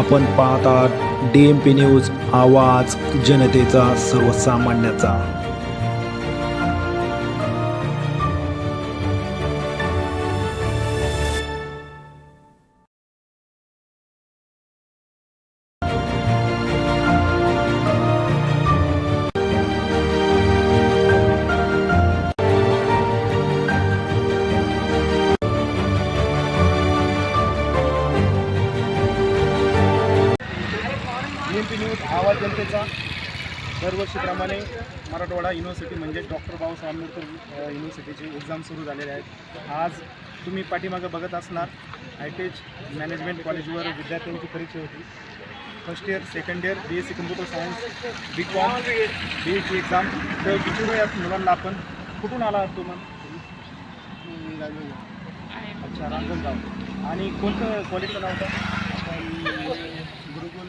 आपण पाहतात D M P news आवाज जनतेचा सर्वसामान्याचा. एम पी न्यूज आवाज जनतेचा. दरवर्षीप्रमाणे मराठवाडा युनिव्हर्सिटी म्हणजे डॉक्टर बाबासाहेब आंबेडकर युनिव्हर्सिटीचे एक्झाम सुरू झालेले आहेत. आज तुम्ही पाठीमागं बघत असणार आय टेच मॅनेजमेंट कॉलेजवर विद्यार्थ्यांची परीक्षा होती. First year second year B S C computer science B com B एसची एक्झाम तर विचारूया मुलांना आपण. कुठून आला आहात तुम्ही? अच्छा रांजणगाव. आणि कोणतं कॉलेजचं नाव होतं? गुरुकुल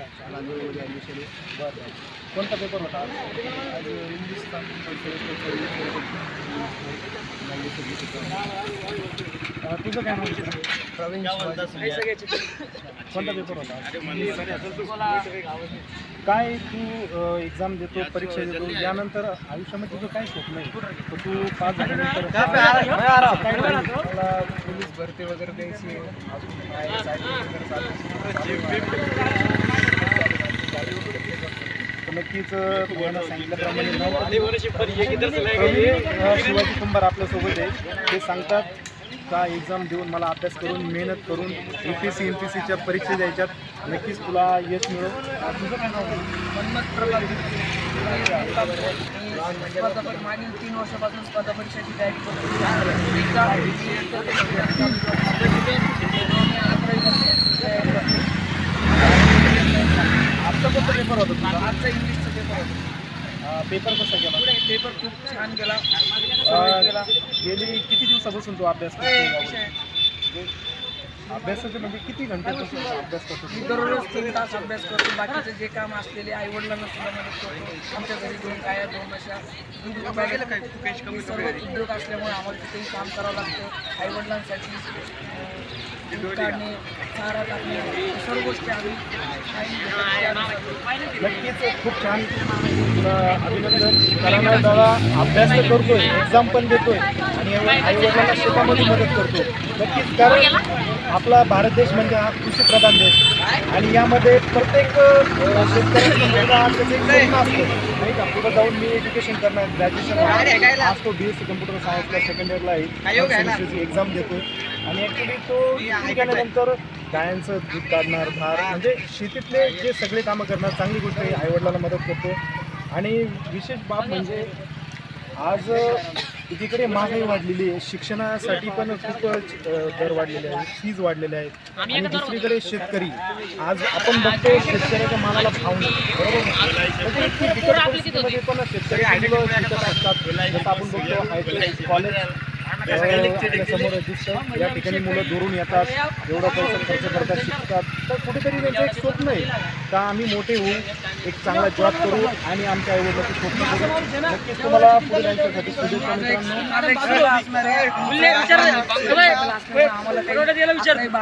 अच्छा अच्छा रांजणगावमध्ये ॲडमिशन आहे बरं बरं कोणता पेपर होता आज आज इंग्लिश तुझं काय नाव प्रवीण कोणता पेपर होता काय तू एक्झाम देतो परीक्षा देतो यानंतर आयुष्यामध्ये तुझं काय स्वप्न आहे? तर तू पाच झाल्यानंतर पोलीस भरती वगैरे द्यायची अजून काय side वगैरे चालू तर नक्कीच तुम्हाला सांगितल्याप्रमाणे नऊ प्रवीण, अ, शिवाजी कुंभार आपल्यासोबत आहे. ते सांगतात का एक्झाम देऊन मला अभ्यास करून मेहनत करून U P S C M P परीक्षा द्यायच्यात? नक्कीच तुला यश मिळो मागील तीन वर्षापासून स्पर्धा परीक्षेची तयारी करतो आजचा कोणता पेपर होता तुझा आजचा इंग्लिशचा पेपर होता अ, पेपर कसा गेला? पेपर खूप छान गेला. अ, गेली किती दिवसापासून तू अभ्यास करतो अभ्यासाचे म्हणजे किती घंट्यापासून अभ्यास करतो? मी दररोज तीन तास अभ्यास करतो. बाकीचे जे काम असलेले आई वडिलांना सुद्धा मदत करतो. आमच्या घरी दोन काय दोन अशा सर्व उद्योग असल्यामुळे आम्हाला तिथेही काम करावं लागतं. आई वडिलांसाठी दूध काढणे चारा टाकणे सर्व गोष्टी आम्ही नक्कीच खूप छान अभिनंदन. कारण दादा अभ्यास तर करतोय एक्झाम पण देतोय आणि आई वडिलांना शेतामध्ये मदत करतो नक्कीच कारण आपला भारत देश म्हणजे हा कृषीप्रधान देश. आणि यामध्ये प्रत्येक स्वप्न असतं नाही का? पुढे जाऊन मी एज्युकेशन करणार ग्रॅज्युएशन आज तो बी एस सी कम्प्युटर सायन्सला सेकंड इयरला आहे. एक्झाम देतोय. आणि ॲक्च्युली तो गेल्यानंतर गायांचं दूध काढणार धार म्हणजे शेतीतले जे सगळे कामं करणार चांगली गोष्ट आहे आईवडिलांना मदत करतो. आणि विशेष बाब म्हणजे आज एकीकडे महागाई वाढलेली आहे. शिक्षणासाठी पण खूप दर वाढलेले आहेत फीज वाढलेले आहेत. आणि दुसरीकडे शेतकरी आज आपण बघतो शेतकऱ्याच्या मालाला भाव नाही. बरोबर? पण शेतकरी जसं आपण बघतो कॉलेज आपल्यासमोर दिसतं या ठिकाणी मुलं दुरून येतात एवढा पैसा खर्च करतात शिकतात. तर कुठेतरी त्यांचं एक स्वप्न आहे. का आम्ही मोठे होऊ? एक चांगला जॉब करू आणि आमच्या आईवडिलाचं स्वप्न करू नक्कीच तुम्हाला पुढे शुभेच्छा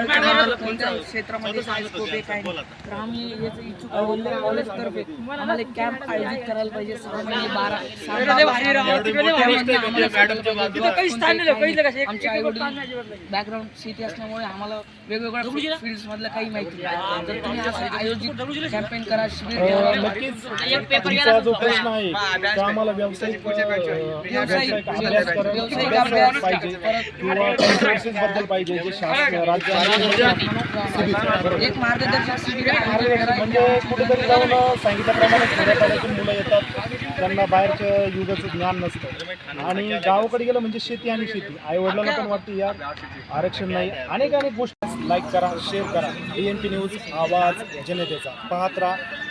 मित्रांनो कोणत्या क्षेत्रामध्ये स्कोप आहे काय नाही. तर आम्ही याचं इच्छुक आहोत. कॉलेजतर्फे आम्हाला एक कॅम्प आयोजित करायला पाहिजे सहा महिने बारा बॅकग्राऊंड शेती असल्यामुळे आम्हाला वेगवेगळ्या फील्ड मधलं काही माहिती तर तुम्ही आयोजित कॅम्पेन करा शिबिर नक्कीच. तुमचा जो प्रश्न आहे तो आम्हाला व्यावसायिक व्यावसायिक अभ्यास करा- व्यावसायिक अभ्यास अभ्यास पाहिजे. किंवा बद्दल पाहिजे जे शासन राज्य म्हणजे कुठेतरी जाऊन सांगितल्याप्रमाणे खेड्यापाड्यातून मुलं येतात. त्यांना बाहेरच्या युगाचं ज्ञान नसतं. आणि गावाकडे गेलं म्हणजे शेती आणि शेती. आई वडिलांना पण वाटते यार आरक्षण नाही. अनेक अनेक गोष्टी. लाईक करा शेअर करा. डी एन पी न्यूज आवाज जनतेचा. पाहत राहा.